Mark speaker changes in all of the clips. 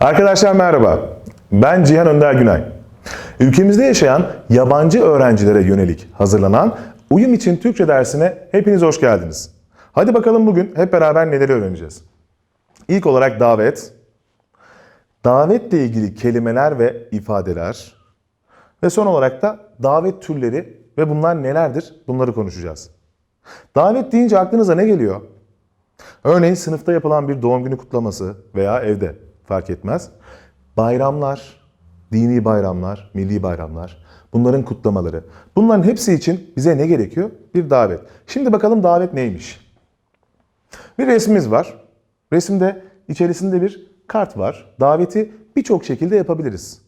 Speaker 1: Arkadaşlar merhaba. Ben Cihan Önder Günay. Ülkemizde yaşayan yabancı öğrencilere yönelik hazırlanan Uyum için Türkçe dersine hepiniz hoş geldiniz. Hadi bakalım bugün hep beraber neleri öğreneceğiz. İlk olarak davet, davetle ilgili kelimeler ve ifadeler ve son olarak da davet türleri ve bunlar nelerdir bunları konuşacağız. Davet deyince aklınıza ne geliyor? Örneğin sınıfta yapılan bir doğum günü kutlaması veya evde fark etmez. Bayramlar, dini bayramlar, milli bayramlar, bunların kutlamaları. Bunların hepsi için bize ne gerekiyor? Bir davet. Şimdi bakalım davet neymiş? Bir resmimiz var. Resimde içerisinde bir kart var. Daveti birçok şekilde yapabiliriz.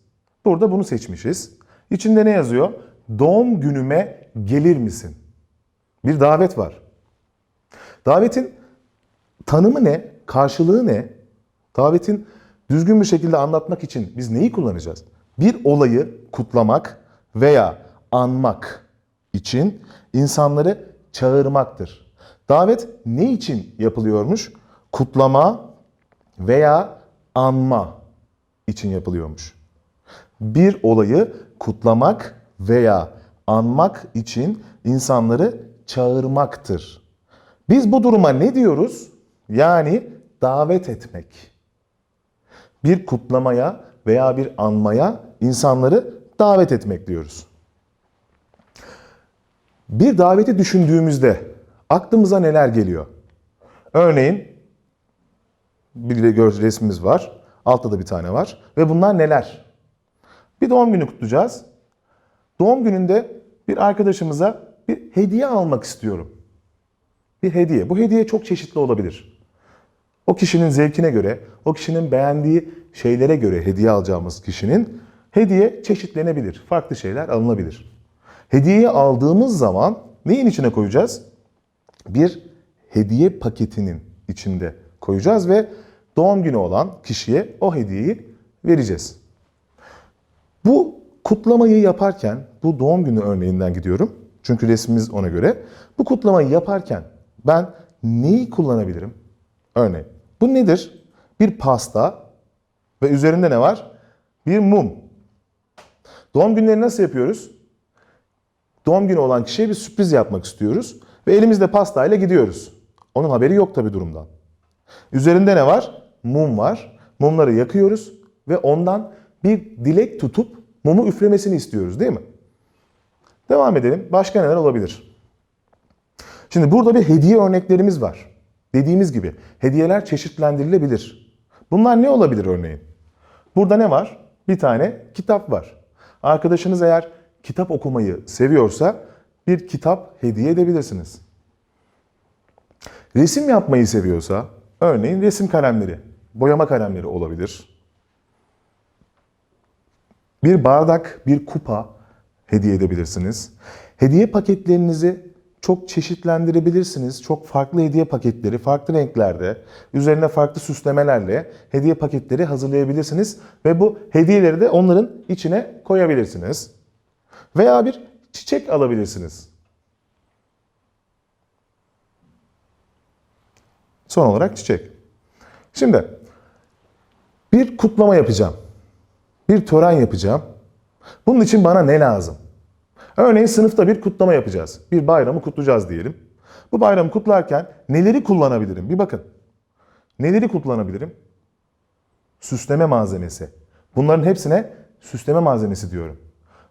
Speaker 1: Burada bunu seçmişiz. İçinde ne yazıyor? Doğum günüme gelir misin? Bir davet var. Davetin tanımı ne? Karşılığı ne? Davetin düzgün bir şekilde anlatmak için biz neyi kullanacağız? Bir olayı kutlamak veya anmak için insanları çağırmaktır. Davet ne için yapılıyormuş? Kutlama veya anma için yapılıyormuş. Bir olayı kutlamak veya anmak için insanları çağırmaktır. Biz bu duruma ne diyoruz? Yani davet etmek. Bir kutlamaya veya bir anmaya insanları davet etmek diyoruz. Bir daveti düşündüğümüzde aklımıza neler geliyor? Örneğin bir resmimiz var. Altta da bir tane var. Ve bunlar neler? Bir doğum günü kutlayacağız. Doğum gününde bir arkadaşımıza bir hediye almak istiyorum. Bir hediye. Bu hediye çok çeşitli olabilir. O kişinin zevkine göre, o kişinin beğendiği şeylere göre hediye alacağımız kişinin hediye çeşitlenebilir. Farklı şeyler alınabilir. Hediyeyi aldığımız zaman neyin içine koyacağız? Bir hediye paketinin içinde koyacağız ve doğum günü olan kişiye o hediyeyi vereceğiz. Bu kutlamayı yaparken, bu doğum günü örneğinden gidiyorum. Çünkü resmimiz ona göre. Bu kutlamayı yaparken ben neyi kullanabilirim? Örneğin bu nedir? Bir pasta ve üzerinde ne var? Bir mum. Doğum günleri nasıl yapıyoruz? Doğum günü olan kişiye bir sürpriz yapmak istiyoruz ve elimizde pastayla gidiyoruz. Onun haberi yok tabii durumdan. Üzerinde ne var? Mum var. Mumları yakıyoruz ve ondan bir dilek tutup mumu üflemesini istiyoruz değil mi? Devam edelim. Başka neler olabilir? Şimdi burada bir hediye örneklerimiz var. Dediğimiz gibi hediyeler çeşitlendirilebilir. Bunlar ne olabilir örneğin? Burada ne var? Bir tane kitap var. Arkadaşınız eğer kitap okumayı seviyorsa bir kitap hediye edebilirsiniz. Resim yapmayı seviyorsa örneğin resim kalemleri, boyama kalemleri olabilir. Bir bardak, bir kupa hediye edebilirsiniz. Hediye paketlerinizi çok çeşitlendirebilirsiniz. Çok farklı hediye paketleri, farklı renklerde, üzerine farklı süslemelerle hediye paketleri hazırlayabilirsiniz ve bu hediyeleri de onların içine koyabilirsiniz. Veya bir çiçek alabilirsiniz. Son olarak çiçek. Şimdi bir kutlama yapacağım. Bir tören yapacağım. Bunun için bana ne lazım? Örneğin sınıfta bir kutlama yapacağız. Bir bayramı kutlayacağız diyelim. Bu bayramı kutlarken neleri kullanabilirim? Bir bakın. Neleri kullanabilirim? Süsleme malzemesi. Bunların hepsine süsleme malzemesi diyorum.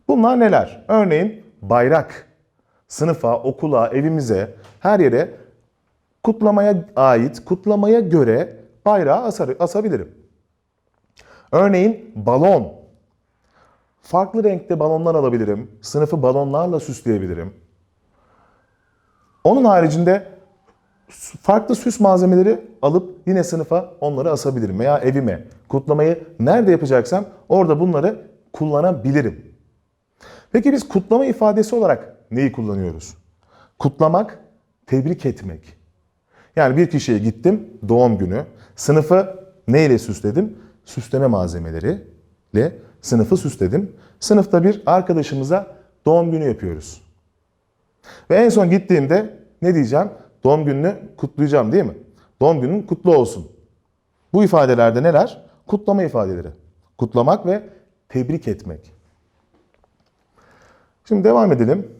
Speaker 1: Bunlar neler? Örneğin bayrak. Sınıfa, okula, evimize, her yere kutlamaya ait, kutlamaya göre bayrağı asabilirim. Örneğin balon. Farklı renkte balonlar alabilirim. Sınıfı balonlarla süsleyebilirim. Onun haricinde farklı süs malzemeleri alıp yine sınıfa onları asabilirim veya evime. Kutlamayı nerede yapacaksam orada bunları kullanabilirim. Peki biz kutlama ifadesi olarak neyi kullanıyoruz? Kutlamak, tebrik etmek. Yani bir kişiye gittim doğum günü. Sınıfı neyle süsledim? Süsleme malzemeleriyle sınıfı süsledim. Sınıfta bir arkadaşımıza doğum günü yapıyoruz. Ve en son gittiğimde ne diyeceğim? Doğum gününü kutlayacağım değil mi? Doğum günün kutlu olsun. Bu ifadelerde neler? kutlama ifadeleri. Kutlamak ve tebrik etmek. Şimdi devam edelim.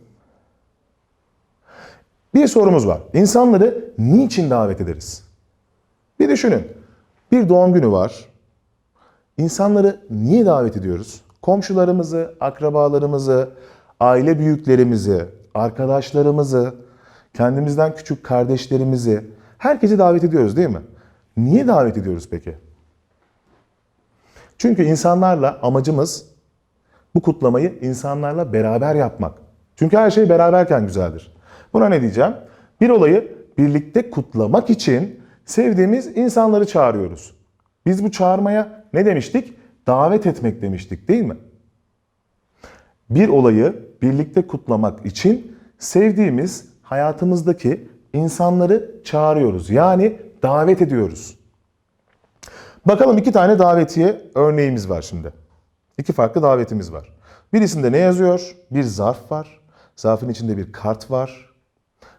Speaker 1: Bir sorumuz var. İnsanları niçin davet ederiz? Bir düşünün. Bir doğum günü var. İnsanları niye davet ediyoruz? Komşularımızı, akrabalarımızı, aile büyüklerimizi, arkadaşlarımızı, kendimizden küçük kardeşlerimizi, herkesi davet ediyoruz değil mi? Niye davet ediyoruz peki? Çünkü insanlarla amacımız bu kutlamayı insanlarla beraber yapmak. Çünkü her şey beraberken güzeldir. Buna ne diyeceğim? Bir olayı birlikte kutlamak için sevdiğimiz insanları çağırıyoruz. Biz bu çağırmaya ne demiştik? Davet etmek demiştik değil mi? Bir olayı birlikte kutlamak için sevdiğimiz hayatımızdaki insanları çağırıyoruz. Yani davet ediyoruz. Bakalım iki tane davetiye örneğimiz var şimdi. İki farklı davetimiz var. Birisinde ne yazıyor? Bir zarf var. Zarfın içinde bir kart var.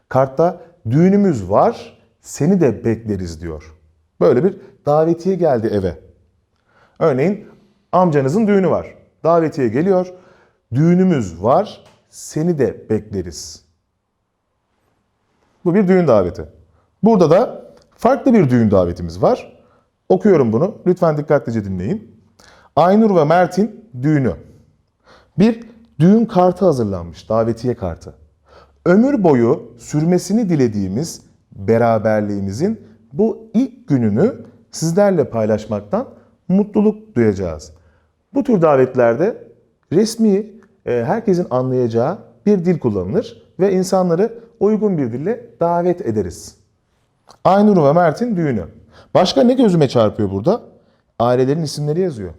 Speaker 1: Kartta düğünümüz var, seni de bekleriz diyor. Böyle bir davetiye geldi eve. Örneğin amcanızın düğünü var. Davetiye geliyor. Düğünümüz var, seni de bekleriz. Bu bir düğün daveti. Burada da farklı bir düğün davetimiz var. Okuyorum bunu. Lütfen dikkatlice dinleyin. Aynur ve Mert'in düğünü. Bir düğün kartı hazırlanmış, davetiye kartı. Ömür boyu sürmesini dilediğimiz beraberliğimizin bu ilk gününü sizlerle paylaşmaktan mutluluk duyacağız. Bu tür davetlerde resmi, e, herkesin anlayacağı bir dil kullanılır ve insanları uygun bir dille davet ederiz. Aynur ve Mert'in düğünü. Başka ne gözüme çarpıyor burada? Ailelerin isimleri yazıyor.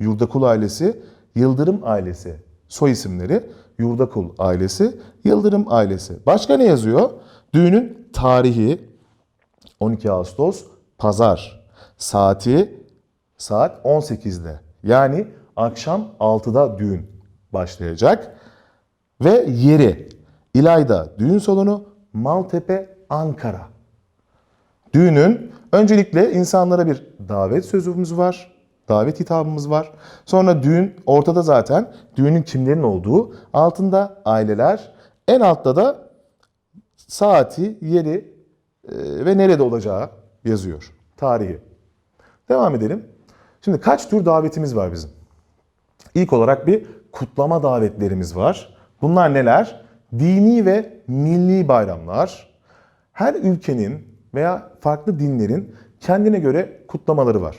Speaker 1: Yurdakul ailesi, Yıldırım ailesi. Soy isimleri Yurdakul ailesi, Yıldırım ailesi. Başka ne yazıyor? Düğünün tarihi 12 Ağustos Pazar. Saati saat 18'de. Yani akşam 6'da düğün başlayacak. Ve yeri İlayda Düğün Salonu Maltepe Ankara. Düğünün öncelikle insanlara bir davet sözümüz var. Davet hitabımız var. Sonra düğün ortada zaten düğünün kimlerin olduğu. Altında aileler. En altta da saati, yeri e, ve nerede olacağı yazıyor. Tarihi. Devam edelim. Şimdi kaç tür davetimiz var bizim? İlk olarak bir kutlama davetlerimiz var. Bunlar neler? Dini ve milli bayramlar. Her ülkenin veya farklı dinlerin kendine göre kutlamaları var.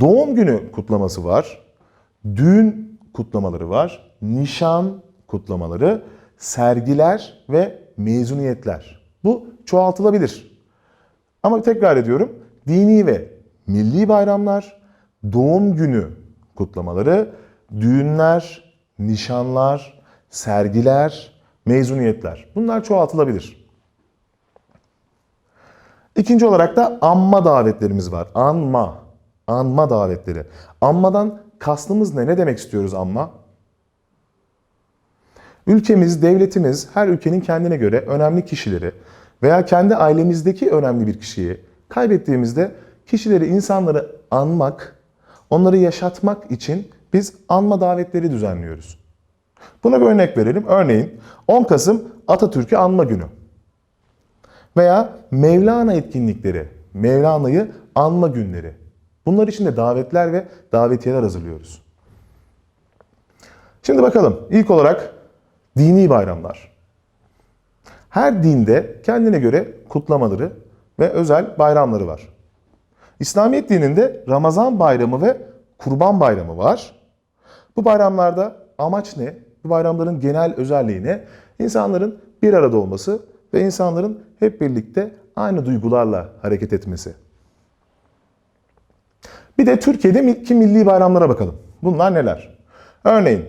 Speaker 1: Doğum günü kutlaması var. Düğün kutlamaları var. Nişan kutlamaları, sergiler ve mezuniyetler. Bu çoğaltılabilir. Ama tekrar ediyorum. Dini ve milli bayramlar, doğum günü kutlamaları, düğünler, nişanlar, sergiler, mezuniyetler. Bunlar çoğaltılabilir. İkinci olarak da anma davetlerimiz var. Anma. Anma davetleri. Anmadan kastımız ne? Ne demek istiyoruz anma? Ülkemiz, devletimiz her ülkenin kendine göre önemli kişileri veya kendi ailemizdeki önemli bir kişiyi kaybettiğimizde kişileri, insanları anmak, onları yaşatmak için biz anma davetleri düzenliyoruz. Buna bir örnek verelim. Örneğin 10 Kasım Atatürk'ü anma günü. Veya Mevlana etkinlikleri, Mevlana'yı anma günleri. Bunlar için de davetler ve davetiyeler hazırlıyoruz. Şimdi bakalım ilk olarak dini bayramlar. Her dinde kendine göre kutlamaları ve özel bayramları var. İslamiyet dininde Ramazan bayramı ve Kurban bayramı var. Bu bayramlarda amaç ne? Bu bayramların genel özelliği ne? İnsanların bir arada olması ve insanların hep birlikte aynı duygularla hareket etmesi. Bir de Türkiye'deki milli bayramlara bakalım. Bunlar neler? Örneğin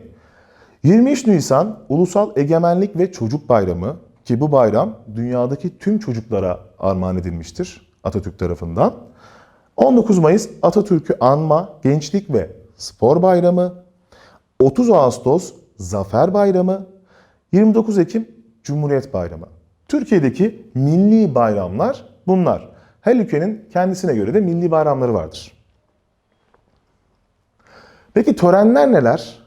Speaker 1: 23 Nisan Ulusal Egemenlik ve Çocuk Bayramı ki bu bayram dünyadaki tüm çocuklara armağan edilmiştir Atatürk tarafından. 19 Mayıs Atatürk'ü anma, gençlik ve spor bayramı. 30 Ağustos Zafer Bayramı. 29 Ekim Cumhuriyet Bayramı. Türkiye'deki milli bayramlar bunlar. Her ülkenin kendisine göre de milli bayramları vardır. Peki törenler neler?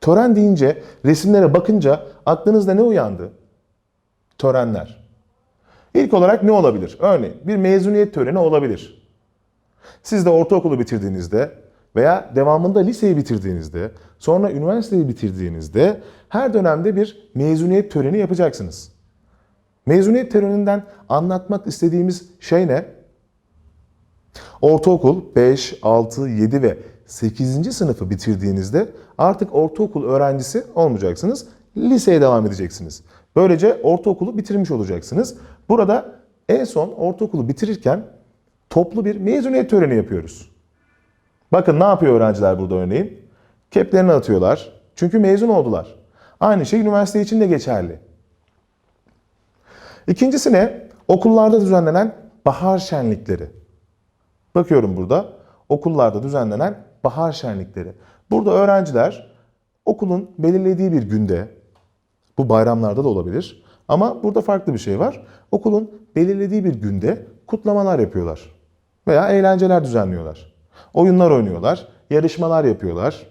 Speaker 1: Tören deyince, resimlere bakınca aklınızda ne uyandı? Törenler. İlk olarak ne olabilir? Örneğin bir mezuniyet töreni olabilir. Siz de ortaokulu bitirdiğinizde veya devamında liseyi bitirdiğinizde, sonra üniversiteyi bitirdiğinizde her dönemde bir mezuniyet töreni yapacaksınız. Mezuniyet töreninden anlatmak istediğimiz şey ne? Ortaokul 5, 6, 7 ve 8. sınıfı bitirdiğinizde artık ortaokul öğrencisi olmayacaksınız. Liseye devam edeceksiniz. Böylece ortaokulu bitirmiş olacaksınız. Burada en son ortaokulu bitirirken toplu bir mezuniyet töreni yapıyoruz. Bakın ne yapıyor öğrenciler burada örneğin? Keplerini atıyorlar. Çünkü mezun oldular. Aynı şey üniversite için de geçerli. İkincisi ne? Okullarda düzenlenen bahar şenlikleri. Bakıyorum burada okullarda düzenlenen bahar şenlikleri. Burada öğrenciler okulun belirlediği bir günde, bu bayramlarda da olabilir ama burada farklı bir şey var. Okulun belirlediği bir günde kutlamalar yapıyorlar veya eğlenceler düzenliyorlar. Oyunlar oynuyorlar, yarışmalar yapıyorlar,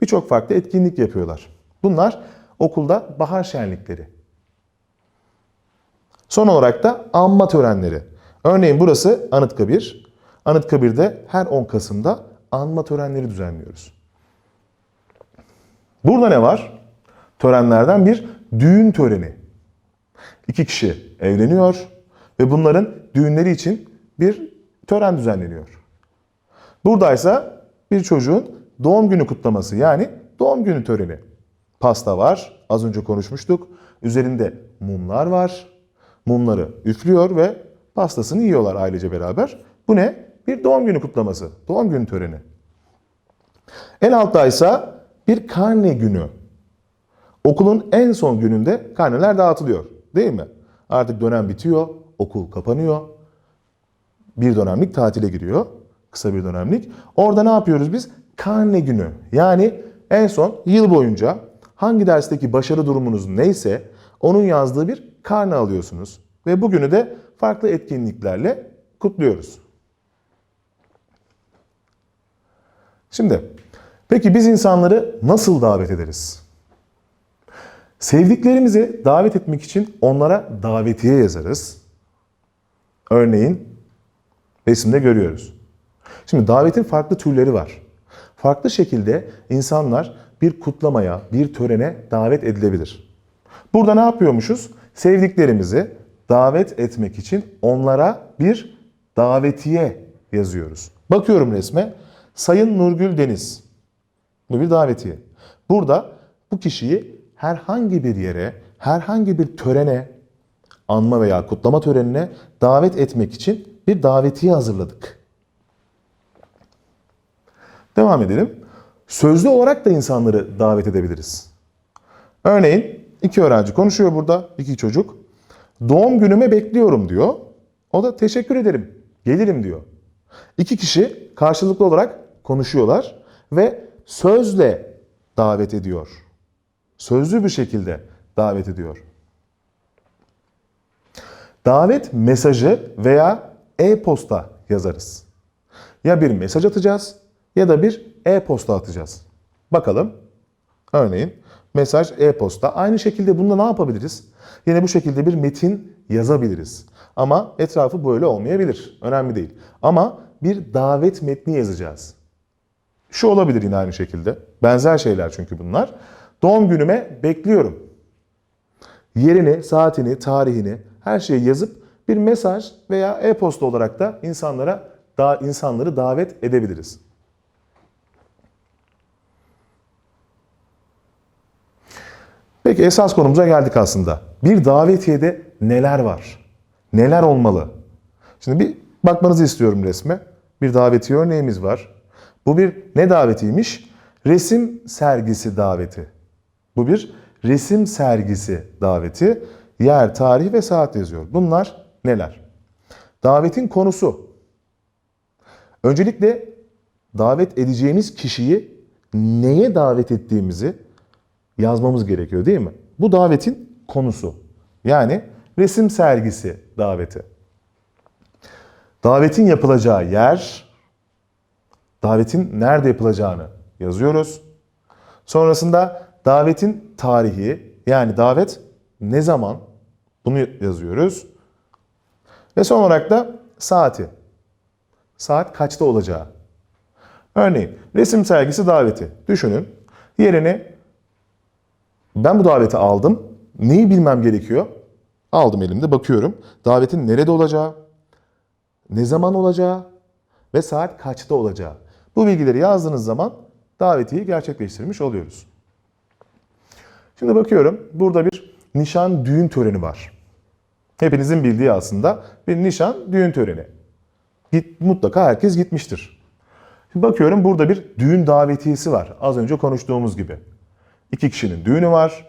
Speaker 1: birçok farklı etkinlik yapıyorlar. Bunlar okulda bahar şenlikleri. Son olarak da anma törenleri. Örneğin burası Anıtkabir. Anıtkabir'de her 10 Kasım'da anma törenleri düzenliyoruz. Burada ne var? Törenlerden bir düğün töreni. İki kişi evleniyor ve bunların düğünleri için bir tören düzenleniyor. Buradaysa bir çocuğun doğum günü kutlaması yani doğum günü töreni. Pasta var, az önce konuşmuştuk. Üzerinde mumlar var. Mumları üflüyor ve pastasını yiyorlar ailece beraber. Bu ne? Bir doğum günü kutlaması, doğum günü töreni. En altta ise bir karne günü. Okulun en son gününde karneler dağıtılıyor. Değil mi? Artık dönem bitiyor, okul kapanıyor. Bir dönemlik tatile giriyor. Kısa bir dönemlik. Orada ne yapıyoruz biz? Karne günü. Yani en son yıl boyunca hangi dersteki başarı durumunuz neyse onun yazdığı bir karne alıyorsunuz. Ve bugünü de farklı etkinliklerle kutluyoruz. Şimdi peki biz insanları nasıl davet ederiz? Sevdiklerimizi davet etmek için onlara davetiye yazarız. Örneğin resimde görüyoruz. Şimdi davetin farklı türleri var. Farklı şekilde insanlar bir kutlamaya, bir törene davet edilebilir. Burada ne yapıyormuşuz? Sevdiklerimizi davet etmek için onlara bir davetiye yazıyoruz. Bakıyorum resme. Sayın Nurgül Deniz. Bu bir davetiye. Burada bu kişiyi herhangi bir yere, herhangi bir törene, anma veya kutlama törenine davet etmek için bir davetiye hazırladık. Devam edelim. Sözlü olarak da insanları davet edebiliriz. Örneğin iki öğrenci konuşuyor burada, iki çocuk. Doğum günüme bekliyorum diyor. O da teşekkür ederim, gelirim diyor. İki kişi karşılıklı olarak konuşuyorlar ve sözle davet ediyor. Sözlü bir şekilde davet ediyor. Davet mesajı veya e-posta yazarız. Ya bir mesaj atacağız ya da bir e-posta atacağız. Bakalım. Örneğin mesaj e-posta. Aynı şekilde bunda ne yapabiliriz? Yine bu şekilde bir metin yazabiliriz. Ama etrafı böyle olmayabilir. Önemli değil. Ama bir davet metni yazacağız. Şu olabilir yine aynı şekilde. Benzer şeyler çünkü bunlar. Doğum günüme bekliyorum. Yerini, saatini, tarihini, her şeyi yazıp bir mesaj veya e-posta olarak da insanlara da insanları davet edebiliriz. Peki esas konumuza geldik aslında. Bir davetiyede neler var? Neler olmalı? Şimdi bir bakmanızı istiyorum resme. Bir davetiye örneğimiz var. Bu bir ne davetiymiş? Resim sergisi daveti. Bu bir resim sergisi daveti. Yer, tarih ve saat yazıyor. Bunlar neler? Davetin konusu. Öncelikle davet edeceğimiz kişiyi neye davet ettiğimizi yazmamız gerekiyor değil mi? Bu davetin konusu. Yani resim sergisi daveti. Davetin yapılacağı yer, davetin nerede yapılacağını yazıyoruz. Sonrasında davetin tarihi yani davet ne zaman bunu yazıyoruz. Ve son olarak da saati. Saat kaçta olacağı. Örneğin resim sergisi daveti. Düşünün. Yerini ben bu daveti aldım. Neyi bilmem gerekiyor? Aldım elimde bakıyorum. Davetin nerede olacağı, ne zaman olacağı ve saat kaçta olacağı. Bu bilgileri yazdığınız zaman davetiyi gerçekleştirmiş oluyoruz. Şimdi bakıyorum burada bir nişan düğün töreni var. Hepinizin bildiği aslında bir nişan düğün töreni. Git, mutlaka herkes gitmiştir. Bakıyorum burada bir düğün davetiyesi var. Az önce konuştuğumuz gibi. İki kişinin düğünü var.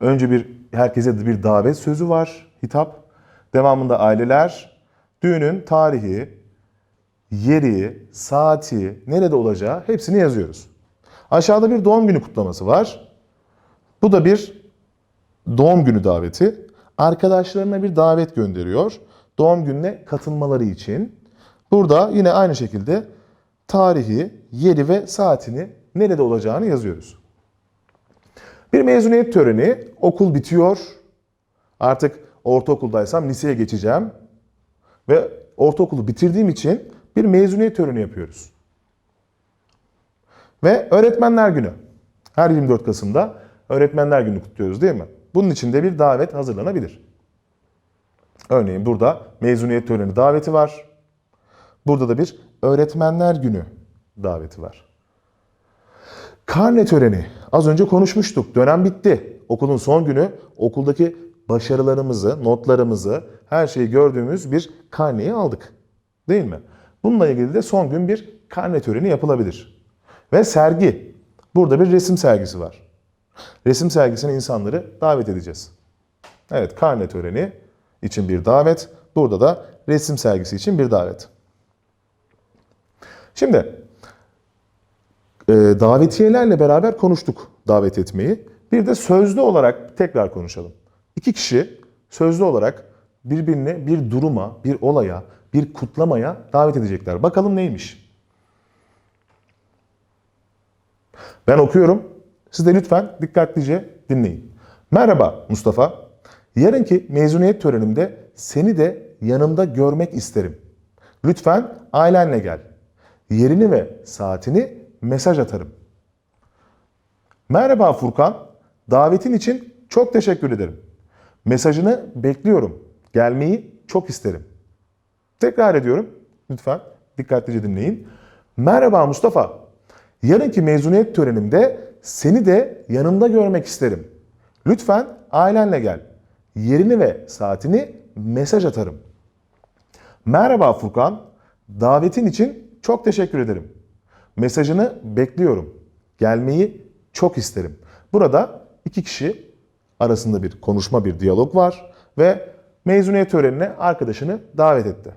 Speaker 1: Önce bir herkese bir davet sözü var, hitap. Devamında aileler, düğünün tarihi, yeri, saati, nerede olacağı hepsini yazıyoruz. Aşağıda bir doğum günü kutlaması var. Bu da bir doğum günü daveti. Arkadaşlarına bir davet gönderiyor. Doğum gününe katılmaları için. Burada yine aynı şekilde tarihi, yeri ve saatini nerede olacağını yazıyoruz. Bir mezuniyet töreni, okul bitiyor. Artık ortaokuldaysam liseye geçeceğim. Ve ortaokulu bitirdiğim için bir mezuniyet töreni yapıyoruz. Ve Öğretmenler Günü. Her 24 Kasım'da Öğretmenler Günü kutluyoruz değil mi? Bunun için de bir davet hazırlanabilir. Örneğin burada mezuniyet töreni daveti var. Burada da bir Öğretmenler Günü daveti var. Karne töreni. Az önce konuşmuştuk. Dönem bitti. Okulun son günü okuldaki başarılarımızı, notlarımızı, her şeyi gördüğümüz bir karneyi aldık. Değil mi? Bununla ilgili de son gün bir karne töreni yapılabilir. Ve sergi. Burada bir resim sergisi var. Resim sergisine insanları davet edeceğiz. Evet, karne töreni için bir davet. Burada da resim sergisi için bir davet. Şimdi e, davetiyelerle beraber konuştuk davet etmeyi. Bir de sözlü olarak tekrar konuşalım. İki kişi sözlü olarak birbirini bir duruma, bir olaya, bir kutlamaya davet edecekler. Bakalım neymiş? Ben okuyorum. Siz de lütfen dikkatlice dinleyin. Merhaba Mustafa. Yarınki mezuniyet törenimde seni de yanımda görmek isterim. Lütfen ailenle gel. Yerini ve saatini mesaj atarım. Merhaba Furkan. Davetin için çok teşekkür ederim. Mesajını bekliyorum. Gelmeyi çok isterim. Tekrar ediyorum. Lütfen dikkatlice dinleyin. Merhaba Mustafa. Yarınki mezuniyet törenimde seni de yanımda görmek isterim. Lütfen ailenle gel. Yerini ve saatini mesaj atarım. Merhaba Furkan. Davetin için çok teşekkür ederim. Mesajını bekliyorum. Gelmeyi çok isterim. Burada iki kişi arasında bir konuşma, bir diyalog var ve mezuniyet törenine arkadaşını davet etti.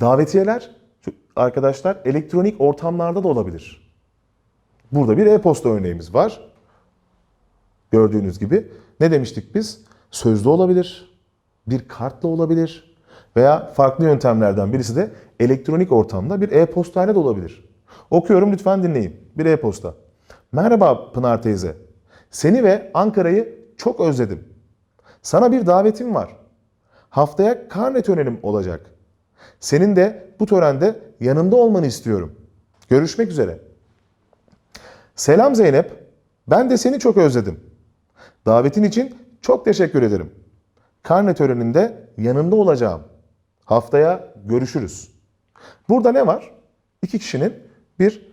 Speaker 1: Davetiyeler arkadaşlar elektronik ortamlarda da olabilir. Burada bir e-posta örneğimiz var. Gördüğünüz gibi ne demiştik biz? Sözlü olabilir, bir kartla olabilir veya farklı yöntemlerden birisi de elektronik ortamda bir e-postayla da olabilir. Okuyorum lütfen dinleyin. Bir e-posta. Merhaba Pınar teyze. Seni ve Ankara'yı çok özledim. Sana bir davetim var. Haftaya karne törenim olacak. Senin de bu törende yanımda olmanı istiyorum. Görüşmek üzere. Selam Zeynep. Ben de seni çok özledim. Davetin için çok teşekkür ederim. Karne töreninde yanında olacağım. Haftaya görüşürüz. Burada ne var? İki kişinin bir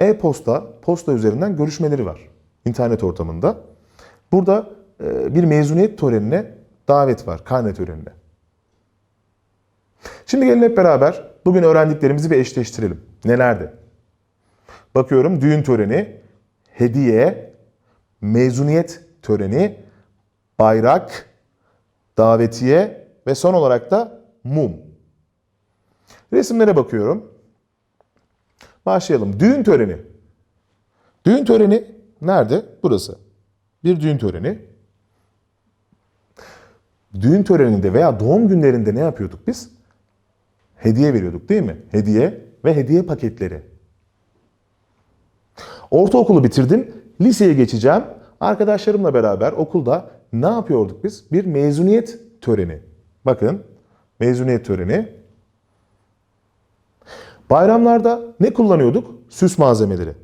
Speaker 1: e-posta, posta üzerinden görüşmeleri var. İnternet ortamında. Burada e, bir mezuniyet törenine davet var, karne törenine. Şimdi gelin hep beraber bugün öğrendiklerimizi bir eşleştirelim. Nelerdi? Bakıyorum düğün töreni, hediye, mezuniyet töreni, bayrak, davetiye ve son olarak da mum. Resimlere bakıyorum. Başlayalım. Düğün töreni. Düğün töreni nerede? Burası. Bir düğün töreni. Düğün töreninde veya doğum günlerinde ne yapıyorduk biz? Hediye veriyorduk değil mi? Hediye ve hediye paketleri. Ortaokulu bitirdim, liseye geçeceğim. Arkadaşlarımla beraber okulda ne yapıyorduk biz? Bir mezuniyet töreni. Bakın, mezuniyet töreni. Bayramlarda ne kullanıyorduk? Süs malzemeleri.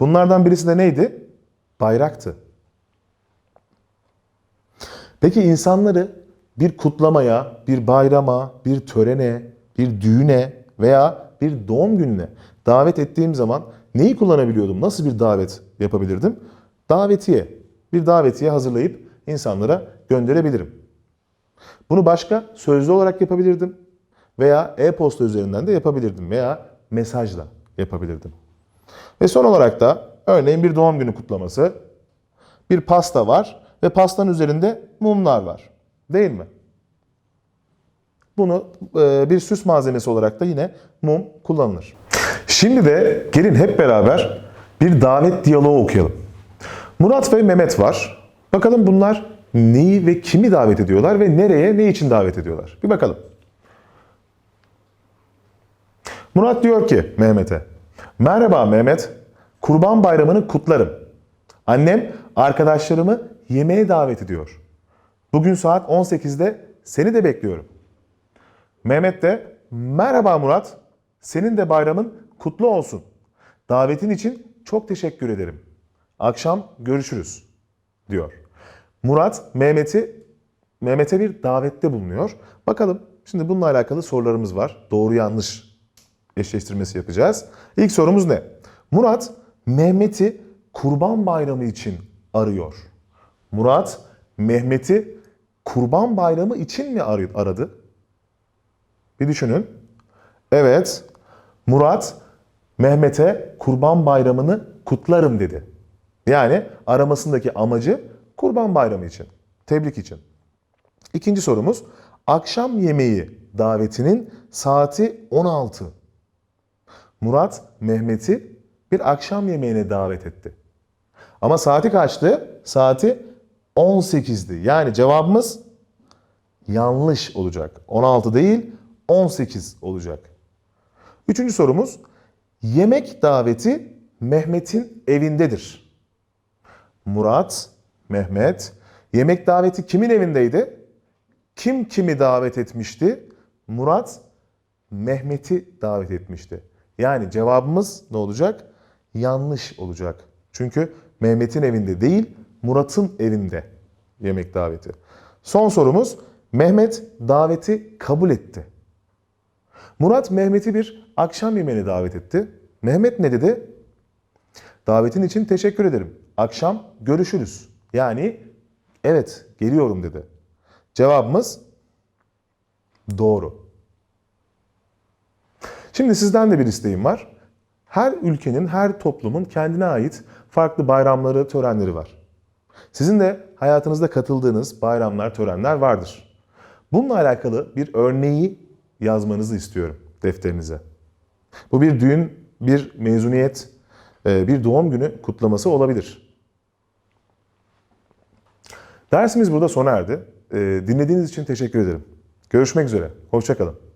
Speaker 1: Bunlardan birisi de neydi? Bayraktı. Peki insanları bir kutlamaya, bir bayrama, bir törene, bir düğüne veya bir doğum gününe davet ettiğim zaman neyi kullanabiliyordum? Nasıl bir davet yapabilirdim? Davetiye. Bir davetiye hazırlayıp insanlara gönderebilirim. Bunu başka sözlü olarak yapabilirdim veya e-posta üzerinden de yapabilirdim veya mesajla yapabilirdim. Ve son olarak da örneğin bir doğum günü kutlaması, bir pasta var ve pastanın üzerinde mumlar var. Değil mi? Bunu e, bir süs malzemesi olarak da yine mum kullanılır. Şimdi de gelin hep beraber bir davet diyaloğu okuyalım. Murat ve Mehmet var. Bakalım bunlar neyi ve kimi davet ediyorlar ve nereye, ne için davet ediyorlar? Bir bakalım. Murat diyor ki Mehmet'e, Merhaba Mehmet, Kurban Bayramını kutlarım. Annem arkadaşlarımı yemeğe davet ediyor. Bugün saat 18'de seni de bekliyorum. Mehmet de, Merhaba Murat, senin de bayramın kutlu olsun. Davetin için çok teşekkür ederim. Akşam görüşürüz diyor. Murat Mehmet'i Mehmet'e bir davette bulunuyor. Bakalım şimdi bununla alakalı sorularımız var. Doğru yanlış eşleştirmesi yapacağız. İlk sorumuz ne? Murat Mehmet'i Kurban Bayramı için arıyor. Murat Mehmet'i Kurban Bayramı için mi ar- aradı? Bir düşünün. Evet. Murat Mehmet'e Kurban Bayramını kutlarım dedi. Yani aramasındaki amacı Kurban Bayramı için, tebrik için. İkinci sorumuz, akşam yemeği davetinin saati 16. Murat Mehmet'i bir akşam yemeğine davet etti. Ama saati kaçtı? Saati 18'di. Yani cevabımız yanlış olacak. 16 değil, 18 olacak. Üçüncü sorumuz, yemek daveti Mehmet'in evindedir. Murat, Mehmet, yemek daveti kimin evindeydi? Kim kimi davet etmişti? Murat, Mehmet'i davet etmişti. Yani cevabımız ne olacak? Yanlış olacak. Çünkü Mehmet'in evinde değil, Murat'ın evinde yemek daveti. Son sorumuz, Mehmet daveti kabul etti. Murat Mehmet'i bir akşam yemeğine davet etti. Mehmet ne dedi? Davetin için teşekkür ederim. Akşam görüşürüz. Yani evet geliyorum dedi. Cevabımız doğru. Şimdi sizden de bir isteğim var. Her ülkenin, her toplumun kendine ait farklı bayramları, törenleri var. Sizin de hayatınızda katıldığınız bayramlar, törenler vardır. Bununla alakalı bir örneği yazmanızı istiyorum defterinize. Bu bir düğün, bir mezuniyet, e, bir doğum günü kutlaması olabilir. Dersimiz burada sona erdi. E, Dinlediğiniz için teşekkür ederim. Görüşmek üzere. Hoşçakalın.